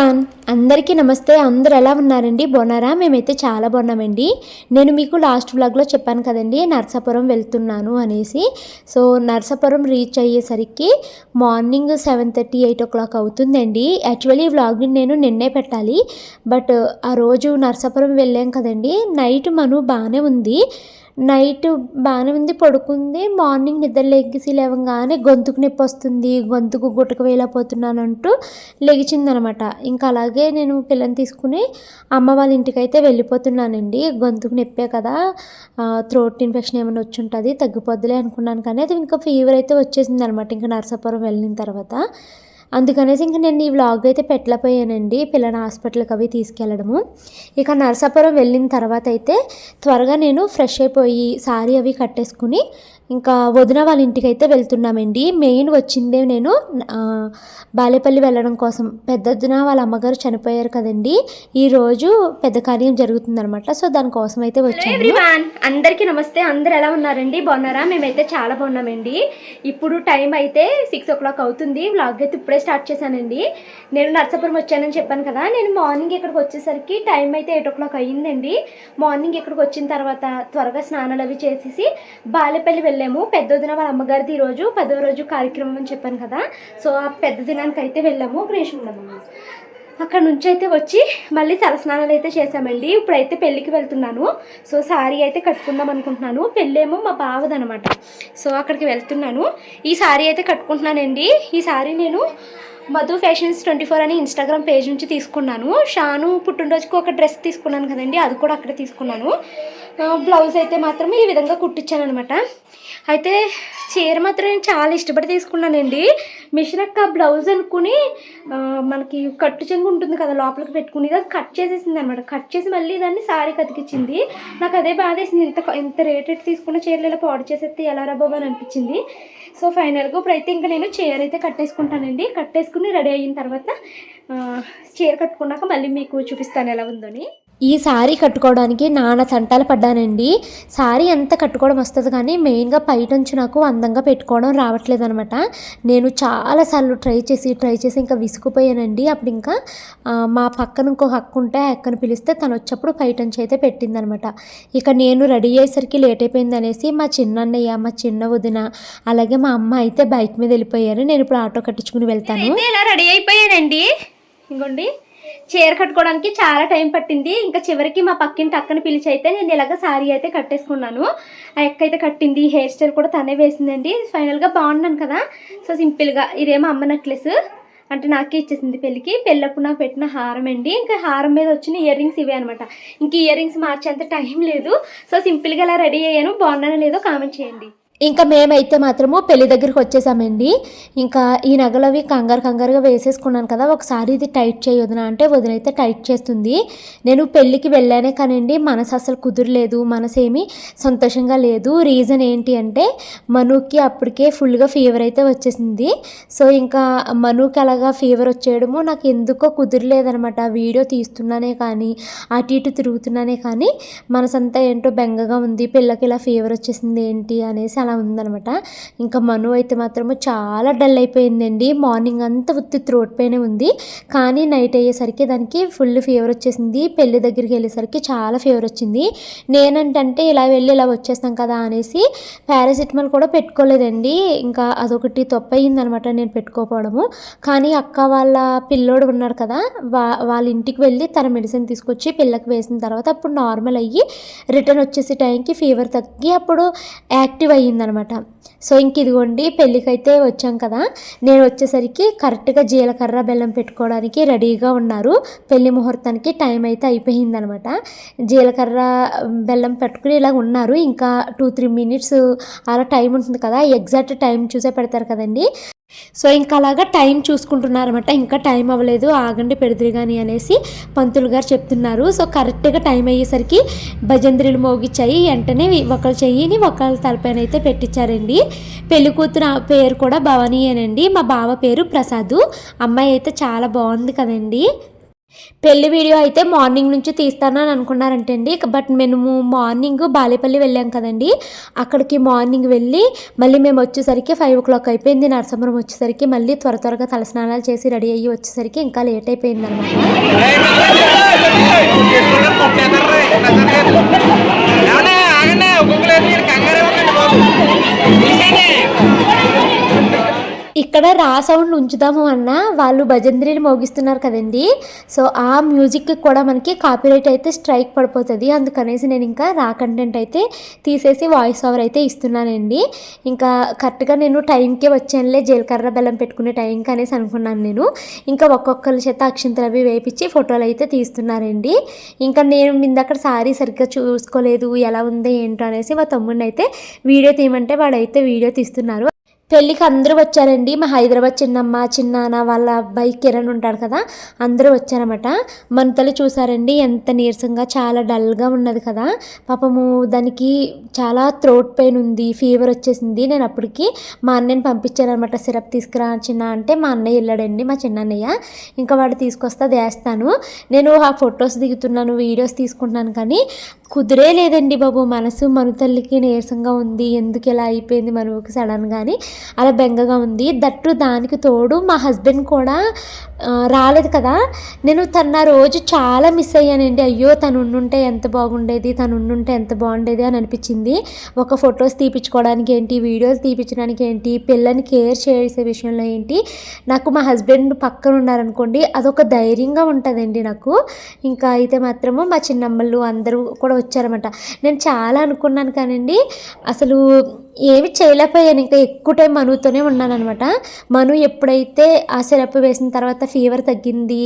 Fan అందరికీ నమస్తే. అందరు ఎలా ఉన్నారండి? బాగున్నారా? మేమైతే చాలా బాగున్నామండి. నేను మీకు లాస్ట్ వ్లాగ్లో చెప్పాను కదండి నర్సాపురం వెళ్తున్నాను అనేసి. సో నర్సాపురం రీచ్ అయ్యేసరికి morning seven thirty eight o'clock అవుతుందండి. యాక్చువల్లీ ఈ వ్లాగ్ని నేను నిన్నే పెట్టాలి. బట్ ఆ రోజు నర్సాపురం వెళ్ళాం కదండి. నైట్ మను బాగానే ఉంది. నైట్ బాగానే ఉంది పడుకుంది. మార్నింగ్ నిద్ర లెగ్గిసి లేవగానే గొంతుకు నొప్పి వస్తుంది. గొంతుకు గుట్టకు వేయలేకపోతున్నాను అంటూ లెగిచిందనమాట ఇంకా అలాగే నేను పిల్లని తీసుకుని అమ్మ వాళ్ళ ఇంటికి అయితే వెళ్ళిపోతున్నానండి. గొంతుకు నొప్పే కదా. థ్రోట్ ఇన్ఫెక్షన్ ఏమైనా వచ్చి ఉంటుంది తగ్గిపోద్దులే అనుకున్నాను కానీ అది ఇంకా ఫీవర్ అయితే వచ్చేసింది అనమాట ఇంకా నర్సాపురం వెళ్ళిన తర్వాత. అందుకనేసి ఇంకా నేను ఈ వ్లాగ్ అయితే పెట్టలేకపోయానండి. పిల్లల హాస్పిటల్కి అవి తీసుకెళ్ళడము. ఇక నరసాపురం వెళ్ళిన తర్వాత అయితే త్వరగా నేను ఫ్రెష్ అయిపోయి సారీ అవి కట్టేసుకుని ఇంకా వదిన వాళ్ళ ఇంటికి అయితే వెళ్తున్నామండి. మెయిన్ వచ్చిందే నేను. బాలేపల్లి వెళ్ళడం కోసం. పెద్దొద్దున వాళ్ళ అమ్మగారు చనిపోయారు కదండి. ఈరోజు పెద్ద కార్యం జరుగుతుందనమాట సో దానికోసం అయితే వచ్చాను అందరికీ నమస్తే. అందరు ఎలా ఉన్నారండి? బాగున్నారా? మేమైతే చాలా బాగున్నామండి. ఇప్పుడు టైం అయితే సిక్స్ ఓ క్లాక్ అవుతుంది. వ్లాగ్ అయితే ఇప్పుడే స్టార్ట్ చేశానండి. నేను నర్సాపురం వచ్చానని చెప్పాను కదా. నేను మార్నింగ్ ఇక్కడికి వచ్చేసరికి టైం అయితే ఎయిట్ ఓ క్లాక్ అయ్యిందండి. మార్నింగ్ ఇక్కడికి వచ్చిన తర్వాత త్వరగా స్నానాలు అవి చేసేసి బాలేపల్లి వెళ్ళాము పెద్ద దిన వాళ్ళ అమ్మగారిది ఈరోజు పదో రోజు కార్యక్రమం అని చెప్పాను కదా. సో ఆ పెద్ద దినానికి అయితే వెళ్ళాము గ్రేష్ అక్కడ నుంచి అయితే వచ్చి మళ్ళీ తలస్నానాలు అయితే చేసామండి ఇప్పుడైతే పెళ్ళికి వెళ్తున్నాను. సో శారీ అయితే కట్టుకుందాం అనుకుంటున్నాను. పెళ్ళేమో మా బావదనమాట. సో అక్కడికి వెళ్తున్నాను. ఈ శారీ అయితే కట్టుకుంటున్నానండి. ఈ శారీ నేను మధు ఫ్యాషన్స్ ట్వంటీ ఫోర్ అని ఇన్స్టాగ్రామ్ పేజ్ నుంచి తీసుకున్నాను. షాను పుట్టినరోజుకు ఒక డ్రెస్ తీసుకున్నాను కదండి. అది కూడా అక్కడ తీసుకున్నాను. బ్లౌజ్ అయితే మాత్రం ఈ విధంగా కుట్టించాను అనమాట అయితే చీర మాత్రం నేను చాలా ఇష్టపడి తీసుకున్నానండి. మిషన్ అక్క బ్లౌజ్ అనుకుని మనకి కట్టు చెంగు ఉంటుంది కదా లోపలికి పెట్టుకుని అది కట్ చేసేసింది అనమాట కట్ చేసి మళ్ళీ దాన్ని సారీ కతికిచ్చింది. నాకు అదే బాధేసింది ఇంత ఇంత రేట్ ఎట్టి తీసుకున్న చీరలు ఇలా పాడు చేసేస్తే ఎలా రాబాబు అని అనిపించింది. సో ఫైనల్గా ఇప్పుడైతే ఇంకా నేను చీర అయితే కట్టేసుకుంటానండి. కట్టేసుకుని రెడీ అయిన తర్వాత చీర కట్టుకున్నాక మళ్ళీ మీకు చూపిస్తాను ఎలా ఉందని. ఈ సారీ కట్టుకోవడానికి నాన్న తంటాలు పడ్డానండి. సారీ ఎంత కట్టుకోవడం వస్తుంది కానీ మెయిన్గా పైటంచు నాకు అందంగా పెట్టుకోవడం రావట్లేదు అనమాట నేను చాలాసార్లు ట్రై చేసి ట్రై చేసి ఇంకా విసుకుపోయానండి అప్పుడు ఇంకా మా పక్కన ఇంకో హక్కు ఉంటే ఆ అక్కను పిలిస్తే తను వచ్చేప్పుడు పైటంచు అయితే పెట్టిందనమాట. ఇక నేను రెడీ అయ్యేసరికి లేట్ అయిపోయింది అనేసి మా చిన్నన్నయ్య మా చిన్న వదిన అలాగే మా అమ్మ అయితే బైక్ మీద వెళ్ళిపోయారు. నేను ఇప్పుడు ఆటో కట్టించుకుని వెళ్తాను. ఇలా రెడీ అయిపోయానండి. ఇంకోండి. చీర కట్టుకోవడానికి చాలా టైం పట్టింది. ఇంకా చివరికి మా పక్కింటి అక్కని పిలిచి అయితే నేను ఇలాగ శారీ అయితే కట్టేసుకున్నాను. ఆ ఎక్క అయితే కట్టింది. హెయిర్ స్టైల్ కూడా తనే వేసిందండి. ఫైనల్గా బాగున్నాను కదా. సో సింపుల్గా ఇదేమో అమ్మ నెక్లెస్. అంటే నాకే ఇచ్చేసింది పెళ్ళికి. పెళ్ళప్పుడు నాకు పెట్టిన హారం అండి. ఇంకా హారం మీద వచ్చిన ఇయర్ రింగ్స్ ఇవే అనమాట ఇంక ఇయర్ రింగ్స్ మార్చేంత టైం లేదు. సో సింపుల్గా ఇలా రెడీ అయ్యాను. బాగున్నానో లేదో కామెంట్ చేయండి. ఇంకా మేమైతే మాత్రము పెళ్ళి దగ్గరికి వచ్చేసామండి. ఇంకా ఈ నగలవి కంగారు కంగారుగా వేసేసుకున్నాను కదా ఒకసారి ఇది టైట్ చేయి అంటే వదినైతే టైట్ చేస్తుంది. నేను పెళ్ళికి వెళ్ళానే కానండి మనసు అసలు కుదరలేదు మనసు ఏమీ సంతోషంగా లేదు. రీజన్ ఏంటి అంటే మనుకి అప్పటికే ఫుల్గా ఫీవర్ అయితే వచ్చేసింది. సో ఇంకా మనుకి అలాగా ఫీవర్ వచ్చేయడము నాకు ఎందుకో కుదరలేదనమాట వీడియో తీస్తున్నానే కానీ అటు ఇటు తిరుగుతున్నానే కానీ మనసంతా ఏంటో బెంగగా ఉంది. పిల్లకి ఇలా ఫీవర్ వచ్చేసింది ఏంటి అనేసి అలా ఉందనమాట ఇంకా మను అయితే మాత్రము చాలా డల్ అయిపోయిందండి. మార్నింగ్ అంతా ఉత్తి త్రోట్ పైనే ఉంది. కానీ నైట్ అయ్యేసరికి దానికి ఫుల్ ఫీవర్ వచ్చేసింది. పెళ్ళి దగ్గరికి వెళ్ళేసరికి చాలా ఫీవర్ వచ్చింది. నేనంటే ఇలా వెళ్ళి ఇలా వచ్చేస్తాం కదా అనేసి పారాసిటమాల్ కూడా పెట్టుకోలేదండి. ఇంకా అదొకటి తప్పయిందనమాట నేను పెట్టుకోకపోవడము. కానీ అక్క వాళ్ళ పిల్లోడు ఉన్నాడు కదా వా వాళ్ళ ఇంటికి వెళ్ళి తన మెడిసిన్ తీసుకొచ్చి పిల్లకి వేసిన తర్వాత అప్పుడు నార్మల్ అయ్యి రిటర్న్ వచ్చేసి టైంకి ఫీవర్ తగ్గి అప్పుడు యాక్టివ్ అనమాట సో ఇంక ఇదిగోండి పెళ్ళికైతే వచ్చాం కదా. నేను వచ్చేసరికి కరెక్ట్గా జీలకర్ర బెల్లం పెట్టుకోవడానికి రెడీగా ఉన్నారు. పెళ్ళి ముహూర్తానికి టైం అయితే అయిపోయిందనమాట జీలకర్ర బెల్లం పెట్టుకుని ఇలా ఉన్నారు. ఇంకా టూ త్రీ మినిట్స్ అలా టైం ఉంటుంది కదా. ఎగ్జాక్ట్ టైం చూసే పెడతారు కదండి. సో ఇంకా అలాగా టైం చూసుకుంటున్నారన్నమాట. ఇంకా టైం అవ్వలేదు. ఆగండి పెడుదురు కానీ అనేసి పంతులు గారు చెప్తున్నారు. సో కరెక్ట్గా టైం అయ్యేసరికి భజంద్రిలు మోగిచ్చాయి. వెంటనే ఒకళ్ళ చెయ్యిని ఒకళ్ళ తలపైన అయితే పెట్టించారండి పెళ్ళి కూతురు పేరు కూడా భవానీయేనండి. మా బావ పేరు ప్రసాద్. అమ్మాయి అయితే చాలా బాగుంది కదండి. పెళ్ళి వీడియో అయితే మార్నింగ్ నుంచి తీస్తానని అనుకున్నారంటే అండి బట్ మేము మార్నింగ్ బాలేపల్లి వెళ్ళాం కదండి అక్కడికి మార్నింగ్ వెళ్ళి మళ్ళీ మేము వచ్చేసరికి ఫైవ్ ఓ క్లాక్ అయిపోయింది నరసింహరం వచ్చేసరికి మళ్ళీ త్వర త్వరగా తలస్నానాలు చేసి రెడీ అయ్యి వచ్చేసరికి ఇంకా లేట్ అయిపోయింది అనమాట ఇక్కడ రా సౌండ్ ఉంచుదాము అన్న. వాళ్ళు భజంత్రీలు మోగిస్తున్నారు కదండి. సో ఆ మ్యూజిక్కి కూడా మనకి కాపీరైట్ అయితే స్ట్రైక్ పడిపోతుంది. అందుకనేసి నేను ఇంకా రా కంటెంట్ అయితే తీసేసి వాయిస్ ఓవర్ అయితే ఇస్తున్నానండి. ఇంకా కరెక్ట్గా నేను టైంకే వచ్చానులే. జీలకర్ర బెల్లం పెట్టుకునే టైంకి అనేసి అనుకున్నాను నేను. ఇంకా ఒక్కొక్కరి చేత అక్షింతలు అవి వేపించి ఫోటోలు అయితే తీస్తున్నారండి. ఇంకా నేను ఇందక్కడ సారీ సరిగ్గా చూసుకోలేదు. ఎలా ఉంది ఏంటో అనేసి మా తమ్ముడిని అయితే వీడియో తీయమంటే వాడైతే వీడియో తీస్తున్నారు. పెళ్ళికి అందరూ వచ్చారండి. మా హైదరాబాద్ చిన్నమ్మ చిన్నాన్న వాళ్ళ అబ్బాయి కిరణ్ ఉంటాడు కదా అందరూ వచ్చారన్నమాట. మంతలు చూసారండి ఎంత నీరసంగా చాలా డల్గా ఉన్నది కదా. పాపము దానికి చాలా థ్రోట్ పెయిన్ ఉంది ఫీవర్ వచ్చేసింది. నేను అప్పటికి మా అన్నయ్యని పంపించానమాట సిరప్ తీసుకురా చిన్న అంటే మా అన్నయ్య వెళ్ళాడండి మా చిన్నన్నయ్య. ఇంకా వాడు తీసుకొస్తా వేస్తాను. నేను ఆ ఫొటోస్ దిగుతున్నాను వీడియోస్ తీసుకుంటున్నాను కానీ కుదిరే లేదండి బాబు. మనసు మనుతల్లికి నీరసంగా ఉంది. ఎందుకు ఇలా అయిపోయింది మనువుకి సడన్ కానీ అలా బెంగగా ఉంది. దట్టు దానికి తోడు మా హస్బెండ్ కూడా రాలేదు కదా. నేను తన ఆ రోజు చాలా మిస్ అయ్యానండి. అయ్యో తను ఉండుంటే ఎంత బాగుండేది? తను ఉండుంటే ఎంత బాగుండేది అని అనిపించింది. ఒక ఫొటోస్ తీపించుకోవడానికి ఏంటి? వీడియోస్ తీపించడానికి ఏంటి? పిల్లని కేర్ చేసే విషయంలో ఏంటి? నాకు మా హస్బెండ్ పక్కన ఉన్నారనుకోండి అదొక ధైర్యంగా ఉంటుందండి నాకు. ఇంకా అయితే మాత్రము మా చిన్నమ్మలు అందరూ కూడా వచ్చారన్నమాట. నేను చాలా అనుకున్నాను కానండి అసలు ఏమి చేయలేకపోయాను. ఇంకా ఎక్కువ టైం మనుతోనే ఉన్నాను అనమాట మను ఎప్పుడైతే ఆ సిరప్ వేసిన తర్వాత ఫీవర్ తగ్గింది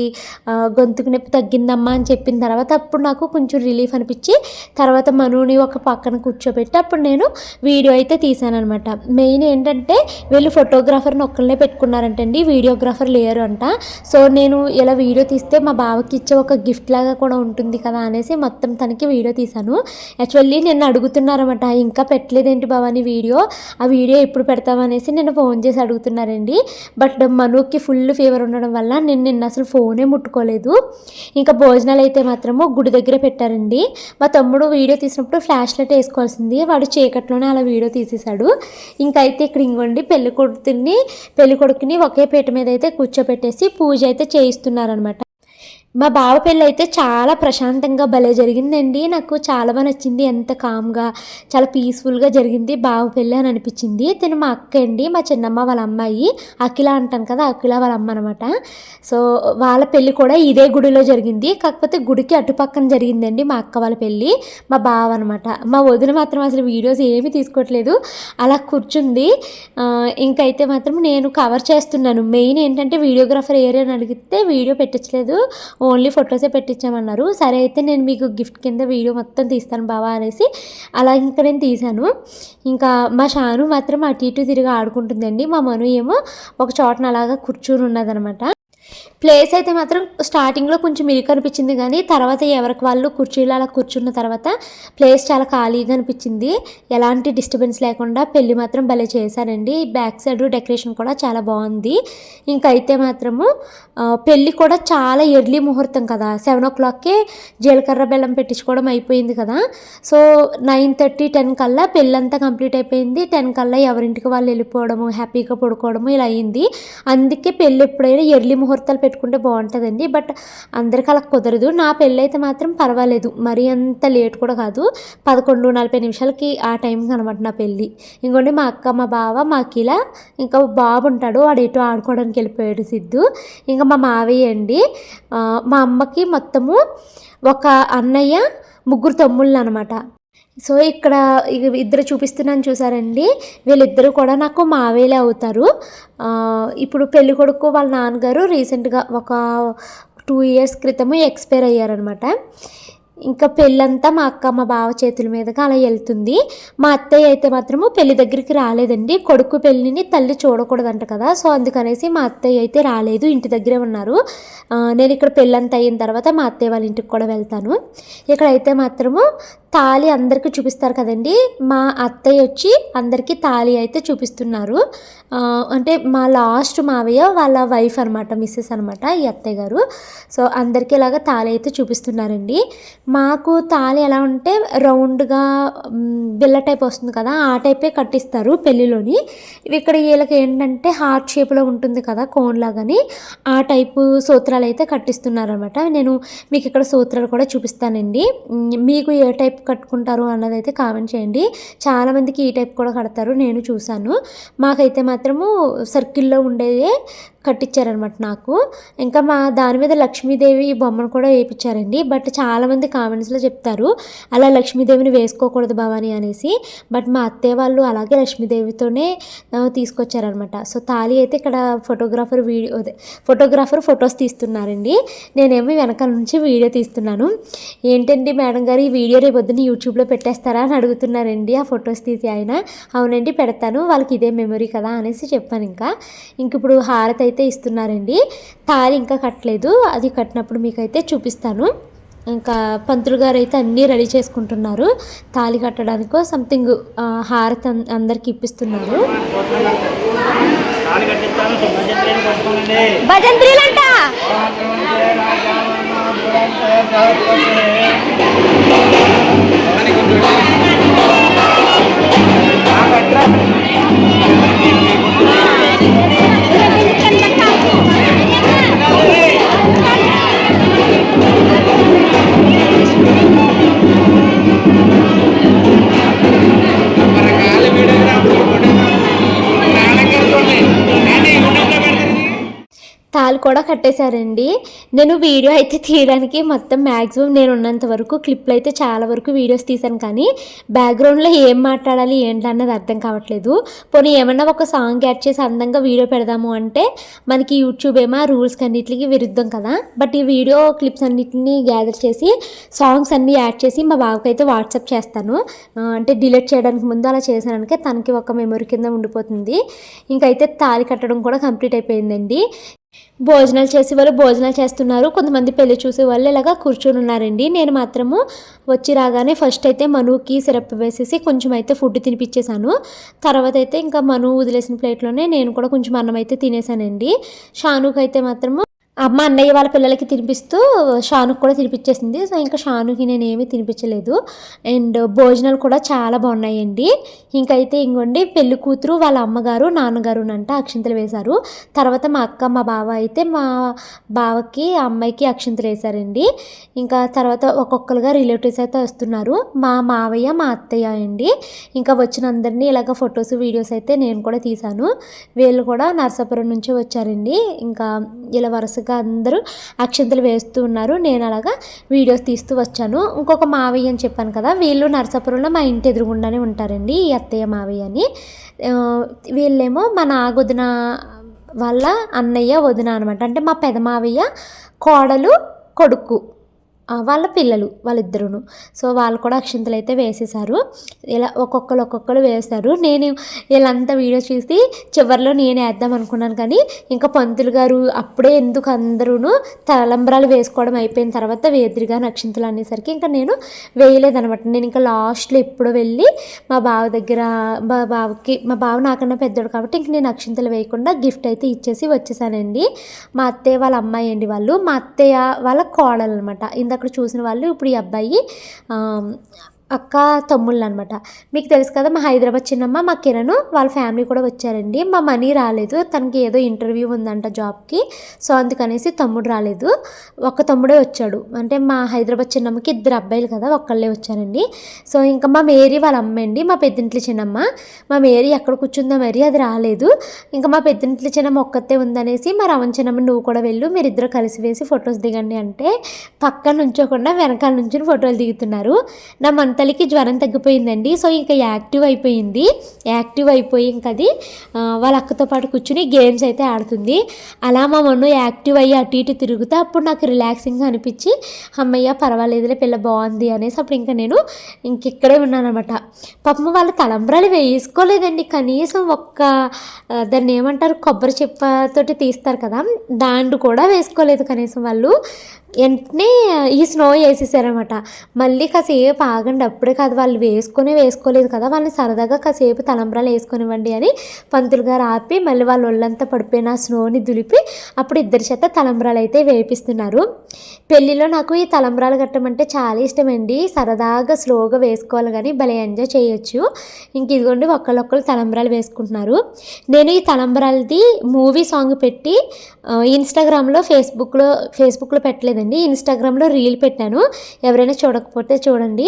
గొంతుకు నొప్పి తగ్గిందమ్మా అని చెప్పిన తర్వాత అప్పుడు నాకు కొంచెం రిలీఫ్ అనిపించి తర్వాత మనుని ఒక పక్కన కూర్చోబెట్టి అప్పుడు నేను వీడియో అయితే తీసాను అనమాట మెయిన్ ఏంటంటే వీళ్ళు ఫోటోగ్రాఫర్ని ఒక్కళ్ళనే పెట్టుకున్నారంటండి వీడియోగ్రాఫర్ లేరు అంట. సో నేను ఇలా వీడియో తీస్తే మా బావకి ఇచ్చే ఒక గిఫ్ట్ లాగా కూడా ఉంటుంది కదా అనేసి మొత్తం తనకి వీడియో తీశాను. యాక్చువల్లీ నిన్న అడుగుతున్నారన్నమాట ఇంకా పెట్టలేదేంటి భవాని వీడియో? ఆ వీడియో ఎప్పుడు పెడతామనేసి నిన్న ఫోన్ చేసి అడుగుతున్నారండి. బట్ మనుకి ఫుల్ ఫీవర్ ఉండడం వల్ల నేను నిన్న అసలు ఫోనే ముట్టుకోలేదు. ఇంకా భోజనాలు అయితే మాత్రము గుడి దగ్గర పెట్టారండి. మా తమ్ముడు వీడియో తీసినప్పుడు ఫ్లాష్ లైట్ వేసుకోవాల్సింది. వాడు చీకట్లోనే అలా వీడియో తీసేశాడు. ఇంకా అయితే ఇక్కడ ఇంకోండి పెళ్ళి కొడుకుని పెళ్ళి కొడుకుని ఒకే పీట మీద అయితే కూర్చోపెట్టేసి పూజ అయితే చేయిస్తున్నారనమాట మా బావ పెళ్ళి అయితే చాలా ప్రశాంతంగా భలే జరిగిందండి. నాకు చాలా బాగా నచ్చింది. ఎంత కామ్గా చాలా పీస్ఫుల్గా జరిగింది బావ పెళ్ళి అని అనిపించింది. తిను మా అక్క అండి మా చిన్నమ్మ వాళ్ళ అమ్మాయి. అఖిల అంటాను కదా అఖిల వాళ్ళ అమ్మ అనమాట సో వాళ్ళ పెళ్ళి కూడా ఇదే గుడిలో జరిగింది. కాకపోతే గుడికి అటుపక్కన జరిగిందండి మా అక్క వాళ్ళ పెళ్ళి మా బావ అనమాట మా వదిన మాత్రం అసలు వీడియోస్ ఏమీ తీసుకోవట్లేదు. అలా కూర్చుంది. ఇంకైతే మాత్రం నేను కవర్ చేస్తున్నాను. మెయిన్ ఏంటంటే వీడియోగ్రాఫర్ ఏరియా అని అడిగితే వీడియో పెట్టచ్చలేదు. ఓన్లీ ఫొటోసే పెట్టించామన్నారు. సరే అయితే నేను మీకు గిఫ్ట్ కింద వీడియో మొత్తం తీస్తాను బావా అనేసి అలా ఇంకా నేను తీశాను. ఇంకా మా షాను మాత్రం అటు ఇటు తిరిగి ఆడుకుంటుందండి. మా మను ఏమో ఒక చోటన అలాగా కూర్చుని ఉన్నదనమాట. ప్లేస్ అయితే మాత్రం స్టార్టింగ్లో కొంచెం ఇరుకు అనిపించింది కానీ తర్వాత ఎవరికి వాళ్ళు కుర్చీలు అలా కూర్చున్న తర్వాత ప్లేస్ చాలా ఖాళీగా అనిపించింది. ఎలాంటి డిస్టర్బెన్స్ లేకుండా పెళ్ళి మాత్రం భలే చేశారండి. బ్యాక్ సైడ్ డెకరేషన్ కూడా చాలా బాగుంది. ఇంకైతే అయితే మాత్రము పెళ్ళి కూడా చాలా ఎర్లీ ముహూర్తం కదా. సెవెన్ ఓ క్లాక్కే జీలకర్ర బెల్లం పెట్టించుకోవడం అయిపోయింది కదా. సో నైన్ థర్టీ టెన్ కల్లా పెళ్ళంతా కంప్లీట్ అయిపోయింది. టెన్ కల్లా ఎవరింటికి వాళ్ళు వెళ్ళిపోవడము హ్యాపీగా పడుకోవడము ఇలా అయింది. అందుకే పెళ్ళి ఎప్పుడైనా ఎర్లీ ముహూర్తాలు పెట్టుకుంటే బాగుంటుందండి. బట్ అందరికి అలా కుదరదు. నా పెళ్ళి అయితే మాత్రం పర్వాలేదు. మరీ అంత లేట్ కూడా కాదు. పదకొండు నలభై నిమిషాలకి ఆ టైంకి అనమాట నా పెళ్ళి. ఇంకోండి మా అక్క మా బావ మా అఖిల ఇంకా బాబు ఉంటాడు. వాడు ఎటు ఆడుకోవడానికి వెళ్ళిపోయాడు సిద్ధు. ఇంకా మా మావయ్య అండి. మా అమ్మకి మొత్తము ఒక అన్నయ్య ముగ్గురు తమ్ముళ్ళు అనమాట సో ఇక్కడ ఇద్దరు చూపిస్తున్నాను చూసారండి. వీళ్ళిద్దరూ కూడా నాకు మావేలే అవుతారు. ఇప్పుడు పెళ్ళి కొడుకు వాళ్ళ నాన్నగారు రీసెంట్గా ఒక టూ ఇయర్స్ క్రితము ఎక్స్పైర్ అయ్యారనమాట. ఇంకా పెళ్ళంతా మా అక్క మా బావ చేతుల మీదుగా అలా వెళ్తుంది. మా అత్తయ్య అయితే మాత్రము పెళ్ళి దగ్గరికి రాలేదండి. కొడుకు పెళ్ళిని తల్లి చూడకూడదంట కదా. సో అందుకనేసి మా అత్తయ్య అయితే రాలేదు. ఇంటి దగ్గరే ఉన్నారు. నేను ఇక్కడ పెళ్ళంతా అయిన తర్వాత మా అత్తయ్య వాళ్ళ ఇంటికి కూడా వెళ్తాను. ఇక్కడ అయితే మాత్రము తాళి అందరికీ చూపిస్తారు కదండి. మా అత్తయ్య వచ్చి అందరికీ తాళి అయితే చూపిస్తున్నారు. అంటే మా లాస్ట్ మావయ్య వాళ్ళ వైఫ్ అనమాట మిస్సెస్ అనమాట ఈ అత్తయ్య గారు. సో అందరికీ ఇలాగా తాళి అయితే చూపిస్తున్నారండి. మాకు తాళి ఎలా ఉంటే రౌండ్గా బిల్ల టైప్ వస్తుంది కదా ఆ టైపే కట్టిస్తారు పెళ్ళిలోని. ఇక్కడ వీళ్ళకి ఏంటంటే హార్ట్ షేప్లో ఉంటుంది కదా కోన్ లాగాని ఆ టైపు సూత్రాలు అయితే కట్టిస్తున్నారనమాట నేను మీకు ఇక్కడ సూత్రాలు కూడా చూపిస్తానండి. మీకు ఏ టైప్ కట్టుకుంటారు అన్నది అయితే కామెంట్ చేయండి. చాలామందికి ఈ టైప్ కూడా కడతారు నేను చూశాను. మాకైతే మాత్రము సర్కిల్లో ఉండేదే కట్టించారనమాట నాకు. ఇంకా మా దాని మీద లక్ష్మీదేవి బొమ్మను కూడా వేయించారండి బట్ చాలామంది కామెంట్స్లో చెప్తారు అలా లక్ష్మీదేవిని వేసుకోకూడదు భవాని అనేసి. బట్ మా అత్తయ్య వాళ్ళు అలాగే లక్ష్మీదేవితోనే తీసుకొచ్చారనమాట సో తాళి అయితే ఇక్కడ ఫోటోగ్రాఫర్ వీడియో అదే ఫోటోగ్రాఫర్ ఫొటోస్ తీస్తున్నారండి. నేనేమో వెనకాల నుంచి వీడియో తీస్తున్నాను. ఏంటండి మేడం గారు ఈ వీడియో రేపు పొద్దున్న యూట్యూబ్లో పెట్టేస్తారా అని అడుగుతున్నారండి. ఆ ఫొటోస్ తీసి ఆయన అవునండి పెడతాను. వాళ్ళకి ఇదే మెమరీ కదా అనేసి చెప్పాను ఇంకా. ఇంక ఇప్పుడు హారతి అయితే ఇస్తున్నారండి. తాళి ఇంకా కట్టలేదు. అది కట్టినప్పుడు మీకైతే చూపిస్తాను. ఇంకా పంతులు గారు అయితే అన్నీ రెడీ చేసుకుంటున్నారు. తాళి కట్టడానికో సంథింగ్ హారతి అందరికి ఇప్పిస్తున్నారు. తాళి కూడా కట్టేశారండి. నేను వీడియో అయితే తీయడానికి మొత్తం మ్యాక్సిమం నేను ఉన్నంత వరకు క్లిప్లు అయితే చాలా వరకు వీడియోస్ తీశాను కానీ బ్యాక్గ్రౌండ్లో ఏం మాట్లాడాలి ఏంటి అన్నది అర్థం కావట్లేదు. పోనీ ఏమన్నా ఒక సాంగ్ యాడ్ చేసి అందంగా వీడియో పెడదాము అంటే మనకి యూట్యూబ్ ఏమో రూల్స్ అన్నిటికి విరుద్ధం కదా. బట్ ఈ వీడియో క్లిప్స్ అన్నిటిని గ్యాదర్ చేసి సాంగ్స్ అన్నీ యాడ్ చేసి మా బాబుకి అయితే వాట్సాప్ చేస్తాను. అంటే డిలీట్ చేయడానికి ముందు అలా చేసానికి తనకి ఒక మెమొరీ కింద ఉండిపోతుంది. ఇంకైతే తాళి కట్టడం కూడా కంప్లీట్ అయిపోయిందండి. భోజనాలు చేసే వాళ్ళు భోజనాలు చేస్తున్నారు. కొంతమంది పెళ్ళి చూసే వాళ్ళు ఇలాగా కూర్చొని ఉన్నారండి. నేను మాత్రము వచ్చి రాగానే ఫస్ట్ అయితే మనుకి సిరప్ వేసేసి కొంచెం అయితే ఫుడ్ తినిపించేశాను తర్వాత అయితే ఇంకా మను వదిలేసిన ప్లేట్లోనే నేను కూడా కొంచెం అన్నం అయితే తినేసానండి. షానుకి అయితే మాత్రము అమ్మ అన్నయ్య వాళ్ళ పిల్లలకి తినిపిస్తూ షానుకి కూడా తినిపించేసింది. సో ఇంకా షానుకి నేను ఏమీ తినిపించలేదు. అండ్ భోజనాలు కూడా చాలా బాగున్నాయండి. ఇంకైతే ఇంకోండి పెళ్ళి కూతురు వాళ్ళ అమ్మగారు నాన్నగారు అంట అక్షింతలు వేశారు. తర్వాత మా అక్క మా బావ అయితే మా బావకి అమ్మాయికి అక్షింతలు వేశారండి. ఇంకా తర్వాత ఒక్కొక్కరుగా రిలేటివ్స్ అయితే వస్తున్నారు. మా మావయ్య మా అత్తయ్య అండి. ఇంకా వచ్చిన అందరినీ ఇలాగ ఫొటోస్ వీడియోస్ అయితే నేను కూడా తీశాను. వీళ్ళు కూడా నర్సాపురం నుంచి వచ్చారండి. ఇంకా ఇలా వరుసగా అందరూ అక్షంతలు వేస్తూ ఉన్నారు. నేను అలాగా వీడియోస్ తీస్తూ వచ్చాను. ఇంకొక మావయ్య అని చెప్పాను కదా వీళ్ళు నరసాపురంలో మా ఇంటి ఎదురుగుండానే ఉంటారండి ఈ అత్తయ్య మావయ్య అని. వీళ్ళేమో మా నాగొదిన వాళ్ళ అన్నయ్య వదిన అనమాట అంటే మా పెదమావయ్య కోడలు కొడుకు. వాళ్ళ పిల్లలు వాళ్ళిద్దరును. సో వాళ్ళు కూడా అక్షింతలు అయితే వేసేసారు. ఇలా ఒక్కొక్కరు ఒక్కొక్కరు వేస్తారు. నేను వీళ్ళంతా వీడియో చూసి చివరిలో నేను వేద్దాం అనుకున్నాను కానీ ఇంకా పంతులు గారు అప్పుడే ఎందుకు అందరూను తలంబరాలు వేసుకోవడం అయిపోయిన తర్వాత వేదిరిగా అక్షింతలు అనేసరికి ఇంకా నేను వేయలేదనమాట నేను ఇంకా లాస్ట్లో ఎప్పుడో వెళ్ళి మా బావ దగ్గర మా బావకి మా బావ నాకన్నా పెద్దోడు కాబట్టి ఇంక నేను అక్షింతలు వేయకుండా గిఫ్ట్ అయితే ఇచ్చేసి వచ్చేసానండి. మా అత్తయ్య వాళ్ళ అమ్మాయి అండి వాళ్ళు. మా అత్తయ్య వాళ్ళ కోడలు అనమాట అక్కడ చూసిన వాళ్ళు ఇప్పుడు ఈ అబ్బాయి అక్క తమ్ముళ్ళు అనమాట మీకు తెలుసు కదా మా హైదరాబాద్ చిన్నమ్మ మా కిరణ్ వాళ్ళ ఫ్యామిలీ కూడా వచ్చారండి. మా మనీ రాలేదు తనకి ఏదో ఇంటర్వ్యూ ఉందంట జాబ్కి. సో అందుకనేసి తమ్ముడు రాలేదు. ఒక తమ్ముడే వచ్చాడు. అంటే మా హైదరాబాద్ చిన్నమ్మకి ఇద్దరు అబ్బాయిలు కదా ఒక్కళ్ళే వచ్చారండి. సో ఇంకా మా మేరీ వాళ్ళ అమ్మ అండి మా పెద్దింట్ల చిన్నమ్మ. మా మేరీ ఎక్కడ కూర్చుందో మరి అది రాలేదు. ఇంకా మా పెద్దింట్ల చిన్నమ్మ ఒక్కతే ఉందనేసి మా రమణ చిన్నమ్మ నువ్వు కూడా వెళ్ళు మీరిద్దరు కలిసి వేసి ఫొటోస్ దిగండి అంటే పక్కన నుంచోకుండా వెనకాల నుంచి ఫోటోలు దిగుతున్నారు. నా మంతలికి జ్వరం తగ్గిపోయిందండి. సో ఇంకా యాక్టివ్ అయిపోయింది. యాక్టివ్ అయిపోయి ఇంకా అది వాళ్ళ అక్కతో పాటు కూర్చుని గేమ్స్ అయితే ఆడుతుంది. అలా మా మొన్న యాక్టివ్ అయ్యి అటు ఇటు తిరుగుతా అప్పుడు నాకు రిలాక్సింగ్గా అనిపించి అమ్మయ్య పర్వాలేదులే పిల్ల బాగుంది అనేసి అప్పుడు ఇంకా నేను ఇంకెక్కడే ఉన్నానమాట ఉన్నాను అనమాట పాపం వాళ్ళ తలంబ్రాలు వేసుకోలేదండి కనీసం ఒక్క దాన్ని ఏమంటారు కొబ్బరి చెప్పతోటి తీస్తారు కదా దాండు కూడా వేసుకోలేదు కనీసం వాళ్ళు. వెంటనే ఈ స్నో వేసేసారనమాట మళ్ళీ కాసేపు ఆగండి. అప్పుడే కాదు వాళ్ళు వేసుకొని వేసుకోలేదు కదా. వాళ్ళని సరదాగా కాసేపు తలంబ్రాలు వేసుకొనివ్వండి అని పంతులు గారు ఆపి మళ్ళీ వాళ్ళ ఒళ్ళంతా పడిపోయిన స్నోని దులిపి అప్పుడు ఇద్దరి చేత తలంబ్రాలు అయితే వేపిస్తున్నారు. పెళ్ళిలో నాకు ఈ తలంబ్రాలు కట్టమంటే చాలా ఇష్టమండి. సరదాగా స్లోగా వేసుకోవాలి కానీ భలే ఎంజాయ్ చేయొచ్చు. ఇంక ఇదిగోండి ఒకళ్ళొక్కరు తలంబ్రాలు వేసుకుంటున్నారు. నేను ఈ తలంబ్రాలది మూవీ సాంగ్ పెట్టి ఇన్స్టాగ్రామ్లో ఫేస్బుక్లో ఫేస్బుక్లో పెట్టలేదండి ఇన్స్టాగ్రామ్లో రీల్ పెట్టాను. ఎవరైనా చూడకపోతే చూడండి.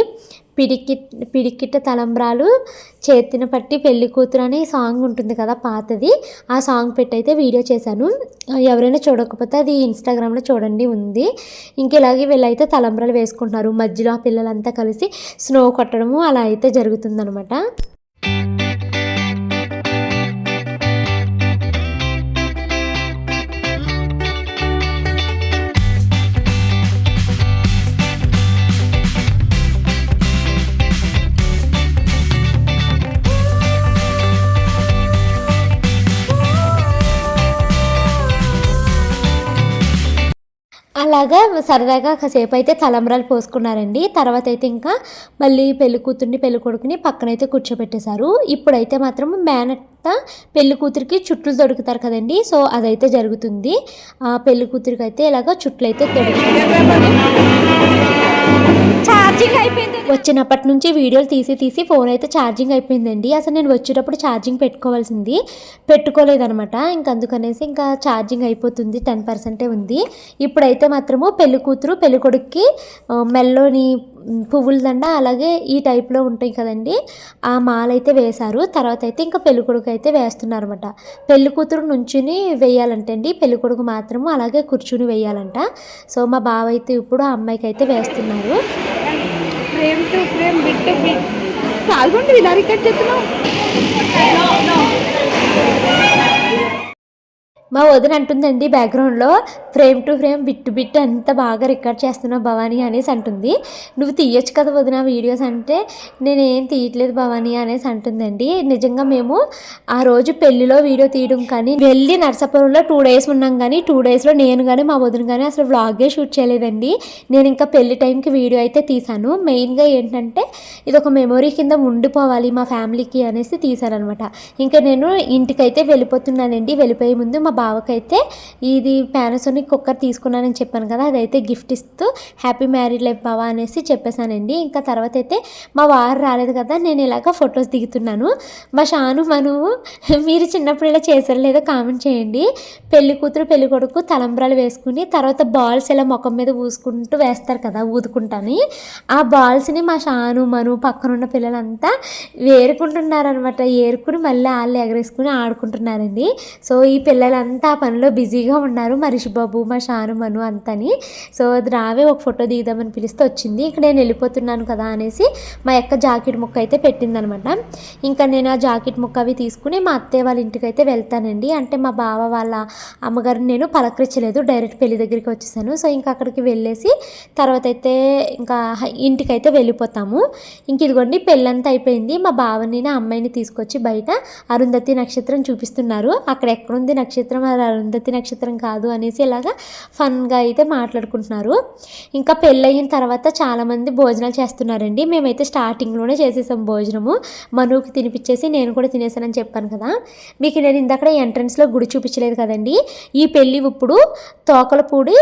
పిడికి పిడికిట్ట తలంబ్రాలు చేతిన పట్టి పెళ్ళి కూతురు అనే సాంగ్ ఉంటుంది కదా పాతది. ఆ సాంగ్ పెట్టి అయితే వీడియో చేశాను. ఎవరైనా చూడకపోతే అది ఇన్స్టాగ్రామ్లో చూడండి ఉంది. ఇంక ఇలాగే వీళ్ళైతే తలంబ్రాలు వేసుకుంటున్నారు. మధ్యలో ఆ పిల్లలంతా కలిసి స్నో కొట్టడము అలా అయితే జరుగుతుందనమాట అలాగా సరదాగా కాసేపు అయితే తలంబ్రాలు పోసుకున్నారండి. తర్వాత అయితే ఇంకా మళ్ళీ పెళ్ళి కూతుర్ని పెళ్ళి కొడుకుని పక్కనైతే కూర్చోబెట్టేశారు. ఇప్పుడైతే మాత్రం మేనత్త పెళ్ళి కూతురికి చుట్లు దొరుకుతారు కదండి. సో అదైతే జరుగుతుంది. ఆ పెళ్ళి కూతురికి అయితే ఇలాగ చుట్లు అయితే దొరుకుతాయి ఛార్జింగ్ అయిపోయింది. వచ్చినప్పటి నుంచి వీడియోలు తీసి తీసి ఫోన్ అయితే ఛార్జింగ్ అయిపోయిందండి. అసలు నేను వచ్చేటప్పుడు ఛార్జింగ్ పెట్టుకోవాల్సింది. పెట్టుకోలేదనమాట ఇంక అందుకనేసి ఇంకా ఛార్జింగ్ అయిపోతుంది. టెన్ పర్సెంటే ఉంది. ఇప్పుడైతే మాత్రము పెళ్ళి కూతురు పెళ్ళి కొడుక్కి మెల్లోని పువ్వుల దండ అలాగే ఈ టైప్లో ఉంటాయి కదండి. ఆ మాల అయితే వేశారు. తర్వాత అయితే ఇంకా పెళ్ళి కొడుకు అయితే వేస్తున్నారు అనమాట పెళ్ళి కూతురు నుంచుని వేయాలంటే అండి. పెళ్ళి కొడుకు మాత్రము అలాగే కూర్చుని వేయాలంట. సో మా బావ అయితే ఇప్పుడు ఆ అమ్మాయికి అయితే వేస్తున్నారు. Frame to frame bit to bit. పాల్గొండి ఇలా రికార్డ్ చెప్తున్నావు మా వదిన అంటుందండి బ్యాక్గ్రౌండ్లో frame to frame bit bit అంత బాగా రికార్డ్ చేస్తున్నావు భవానీ అనేసి అంటుంది. నువ్వు తీయొచ్చు కదా వదిన వీడియోస్ అంటే నేనేం తీయట్లేదు భవానీ అనేసి అంటుందండి. నిజంగా మేము ఆ రోజు పెళ్ళిలో వీడియో తీయడం కానీ వెళ్ళి నర్సాపురంలో టూ డేస్ ఉన్నాం కానీ టూ డేస్లో నేను కానీ మా వదిన కానీ అసలు వ్లాగే షూట్ చేయలేదండి. నేను ఇంకా పెళ్ళి టైంకి వీడియో అయితే తీశాను. మెయిన్గా ఏంటంటే ఇది ఒక మెమొరీ కింద ఉండిపోవాలి మా ఫ్యామిలీకి అనేసి తీశానమాట ఇంకా నేను ఇంటికైతే వెళ్ళిపోతున్నానండి. వెళ్ళిపోయే ముందు మా బావకైతే ఇది పానాసోనిక్ కుక్కర్ తీసుకున్నానని చెప్పాను కదా అదైతే గిఫ్ట్ ఇస్తూ హ్యాపీ మ్యారీడ్ లైఫ్ బావా అనేసి చెప్పేశానండి. ఇంకా తర్వాత అయితే మా వారు రాలేదు కదా నేను ఇలాగ ఫొటోస్ దిగుతున్నాను. మా షాను మను మీరు చిన్నప్పుడు ఇలా చేశారు లేదో కామెంట్ చేయండి. పెళ్ళి కూతురు పెళ్ళి కొడుకు తలంబ్రాలు వేసుకుని తర్వాత బాల్స్ ఇలా ముఖం మీద ఊసుకుంటూ వేస్తారు కదా ఊదుకుంటాని. ఆ బాల్స్ని మా షాను మను పక్కనున్న పిల్లలంతా వేరుకుంటున్నారనమాట ఏరుకుని మళ్ళీ వాళ్ళు ఎగరేసుకుని ఆడుకుంటున్నారండి. సో ఈ పిల్లలంతా ఆ పనిలో బిజీగా ఉన్నారు. మరిషి బాబు మా షాను మను అంతని. సో అది రావే ఒక ఫోటో దిగుదామని పిలిస్తే వచ్చింది. ఇక్కడ నేను వెళ్ళిపోతున్నాను కదా అనేసి మా యొక్క జాకెట్ ముక్క అయితే పెట్టిందనమాట. ఇంకా నేను ఆ జాకెట్ ముక్క అవి తీసుకుని మా అత్తయ్య వాళ్ళ ఇంటికి అయితే వెళ్తానండి. అంటే మా బావ వాళ్ళ అమ్మగారిని నేను పలకరించలేదు. డైరెక్ట్ పెళ్ళి దగ్గరికి వచ్చేసాను. సో ఇంకా అక్కడికి వెళ్ళేసి తర్వాత అయితే ఇంకా ఇంటికైతే వెళ్ళిపోతాము. ఇంక ఇదిగోండి పెళ్ళంతా అయిపోయింది. మా బావని నా అమ్మాయిని తీసుకొచ్చి బయట అరుంధతి నక్షత్రం చూపిస్తున్నారు. అక్కడ ఎక్కడుంది నక్షత్రం? అది అరుంధతి నక్షత్రం కాదు అనేసి ఇలాగా ఫన్గా అయితే మాట్లాడుకుంటున్నారు. ఇంకా పెళ్ళయిన తర్వాత చాలామంది భోజనాలు చేస్తున్నారండి. మేమైతే స్టార్టింగ్లోనే చేసేసాం భోజనము. మనుకి తినిపించేసి నేను కూడా తినేసానని చెప్పాను కదా? మీకు నేను ఇందాక ఎంట్రన్స్లో గుడి చూపించలేదు కదండి. ఈ పెళ్ళి ఇప్పుడు తోకలపూడి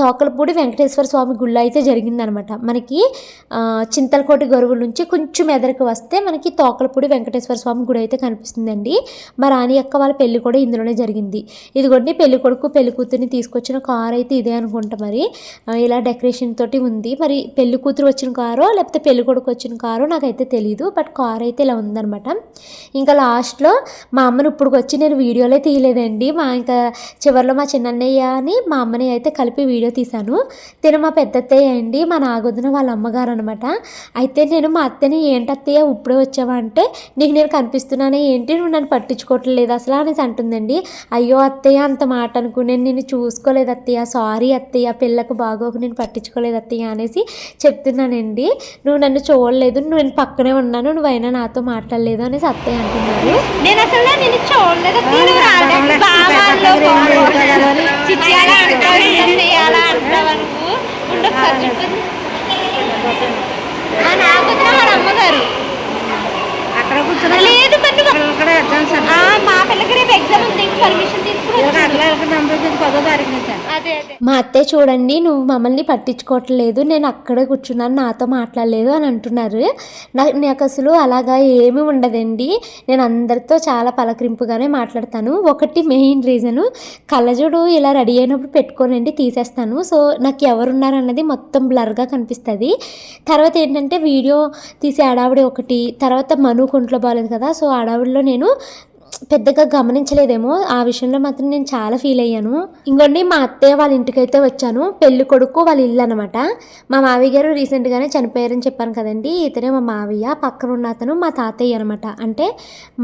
తోకలపూడి వెంకటేశ్వర స్వామి గుళ్ళ అయితే జరిగిందనమాట. మనకి చింతలకోటి గరువుల నుంచి కొంచెం ఎదరికి వస్తే మనకి తోకలపూడి వెంకటేశ్వర స్వామి గుడి అయితే కనిపిస్తుందండి. మా రాణి అక్క వాళ్ళ పెళ్ళి కూడా ఇందులోనే జరిగింది. ఇదిగోండి పెళ్ళి కొడుకు పెళ్ళి కూతుర్ని తీసుకొచ్చిన కార్ అయితే ఇదే అనుకుంటా మరి. ఇలా డెకరేషన్ తోటి ఉంది. మరి పెళ్ళి కూతురు వచ్చిన కారో లేకపోతే పెళ్ళి కొడుకు వచ్చిన కారో నాకైతే తెలియదు బట్ కార్ అయితే ఇలా ఉందన్నమాట. ఇంకా లాస్ట్లో మా అమ్మని ఇప్పుడు వచ్చి నేను వీడియోలే తీయలేదండి. మా ఇంకా చివరిలో మా చిన్నన్నయ్య అని మా అమ్మని అయితే కలిపి వీడియో తీశాను. తిన మా పెద్ద అత్తయ్య అండి. మా నాగొద్దున వాళ్ళ అమ్మగారు అనమాట అయితే నేను మా అత్తని ఏంటి అత్తయ్య ఇప్పుడే వచ్చావా? అంటే నీకు నేను కనిపిస్తున్నానే ఏంటి? నువ్వు నన్ను పట్టించుకోవట్లేదు అసలు అనేసి అంటుందండి. అయ్యో అత్తయ్య అంత మాట అనుకునే నేను నేను చూసుకోలేదు అత్తయ్య సారీ అత్తయ్య పిల్లకు బాగోక నేను పట్టించుకోలేదు అత్తయ్య అనేసి చెప్తున్నానండి. నువ్వు నన్ను చూడలేదు నేను పక్కనే ఉన్నాను నువ్వైనా నాతో మాట్లాడలేదు అనేసి అత్తయ్య అంటున్నారు. నేను అసలు నేను చూడలేదు అమ్మగారు. అక్కడ కూర్చున్నా లేదు మా పిల్లకి రేపు ఎగ్జామ్ ఉంది. పర్మిషన్ తీసుకుని మా అత్తయ్య చూడండి నువ్వు మమ్మల్ని పట్టించుకోవట్లేదు నేను అక్కడే కూర్చున్నాను నాతో మాట్లాడలేదు అని అంటున్నారు. నాకు నాకు అసలు అలాగా ఏమీ ఉండదండి. నేను అందరితో చాలా పలకరింపుగానే మాట్లాడతాను. ఒకటి మెయిన్ రీజను కళ్ళజోడు ఇలా రెడీ అయినప్పుడు పెట్టుకోనండి తీసేస్తాను. సో నాకు ఎవరున్నారు అన్నది మొత్తం బ్లర్గా కనిపిస్తుంది. తర్వాత ఏంటంటే వీడియో తీసే ఆడావిడి ఒకటి తర్వాత మను కుంట్లో బాగాలేదు కదా సో ఆడావిడిలో నేను పెద్దగా గమనించలేదేమో. ఆ విషయంలో మాత్రం నేను చాలా ఫీల్ అయ్యాను. ఇంకోండి మా అత్తయ్య వాళ్ళ ఇంటికైతే వచ్చాను. పెళ్ళి కొడుకు వాళ్ళ ఇల్లు అనమాట మా మావయ్య గారు రీసెంట్గానే చనిపోయారని చెప్పాను కదండి. ఇతనే మా మావయ్య పక్కన ఉన్న అతను మా తాతయ్య అనమాట అంటే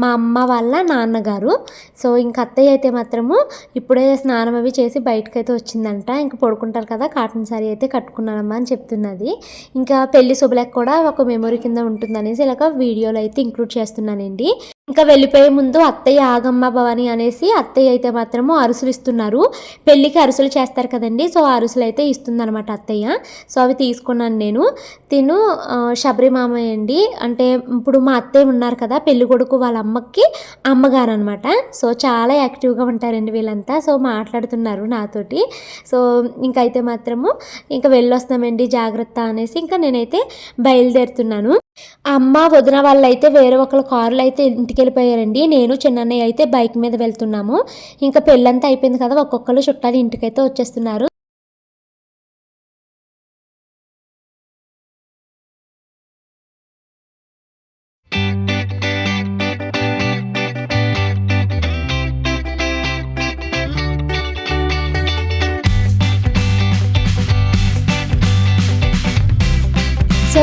మా అమ్మ వాళ్ళ నాన్నగారు. సో ఇంక అత్తయ్య అయితే మాత్రము ఇప్పుడే స్నానం అవి చేసి బయటకైతే వచ్చిందంట. ఇంకా పడుకుంటారు కదా కాటన్ సారీ అయితే కట్టుకున్నానమ్మా అని చెప్తున్నది. ఇంకా పెళ్ళి శుభలకు కూడా ఒక మెమొరీ కింద ఉంటుందనేసి ఇలాగ వీడియోలో అయితే ఇంక్లూడ్ చేస్తున్నానండి. ఇంకా వెళ్ళిపోయే ముందు అత్తయ్య ఆగమ్మ భవాని అనేసి అత్తయ్య అయితే మాత్రము అరుసులు ఇస్తున్నారు. పెళ్ళికి అరుసులు చేస్తారు కదండి. సో ఆ అరుసులు అయితే ఇస్తుందన్నమాట అత్తయ్య. సో అవి తీసుకున్నాను నేను. తిను ఆ, శబరి మామయ్య అండి. అంటే ఇప్పుడు మా అత్తయ్య ఉన్నారు కదా పెళ్ళి కొడుకు వాళ్ళ అమ్మకి అమ్మగారు అనమాట సో చాలా యాక్టివ్గా ఉంటారండి వీళ్ళంతా. సో మాట్లాడుతున్నారు నాతోటి. సో ఇంకైతే మాత్రము ఇంకా వెళ్ళొస్తామండి జాగ్రత్త అనేసి ఇంకా నేనైతే బయలుదేరుతున్నాను. అమ్మ వదిన వాళ్ళైతే వేరే ఒకళ్ళ కారులో అయితే ఇంటికి వెళ్ళిపోయారండి నేను చిన్నయ్య అయితే బైక్ మీద వెళ్తున్నాము. ఇంకా పెళ్ళంతా అయిపోయింది కదా ఒక్కొక్కరు చుట్టాలు ఇంటికైతే వచ్చేస్తున్నారు.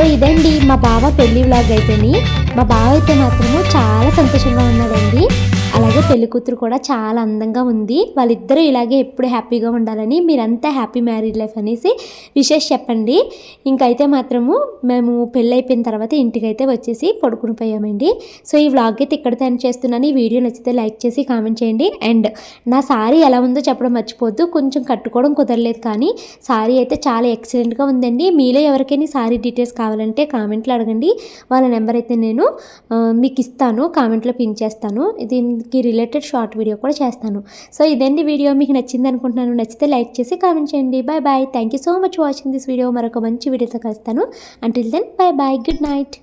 ఇదండి మా బావ పెళ్ళి వ్లాగ్ అయితేని మా బావ అయితే మాత్రము చాలా సంతోషంగా ఉన్నాడండి అలాగే పెళ్ళి కూతురు కూడా చాలా అందంగా ఉంది. వాళ్ళిద్దరూ ఇలాగే ఎప్పుడు హ్యాపీగా ఉండాలని మీరంతా హ్యాపీ మ్యారీడ్ లైఫ్ అనేసి విషెస్ చెప్పండి. ఇంకైతే మాత్రము మేము పెళ్ళి అయిపోయిన తర్వాత ఇంటికైతే వచ్చేసి పడుకుని పోయామండి. సో ఈ వ్లాగ్ అయితే ఇక్కడ తయారు చేస్తున్నాను. ఈ వీడియో నచ్చితే లైక్ చేసి కామెంట్ చేయండి. అండ్ నా సారీ ఎలా ఉందో చెప్పడం మర్చిపోద్దు కొంచెం కట్టుకోవడం కుదరలేదు కానీ సారీ అయితే చాలా ఎక్సలెంట్గా ఉందండి. మీలో ఎవరికైనా సారీ డీటెయిల్స్ కావాలంటే కామెంట్లో అడగండి. వాళ్ళ నెంబర్ అయితే నేను మీకు ఇస్తాను. కామెంట్లో పిన్ చేస్తాను. కి రిలేటెడ్ షార్ట్ వీడియో కూడా చేస్తాను. సో ఇదండి వీడియో. మీకు నచ్చింది అనుకుంటున్నాను నచ్చితే లైక్ చేసి కామెంట్ చేయండి. Bye bye. Thank you so much watching this video మరొక మంచి వీడియోతో కలుస్తాను. Until then bye bye good night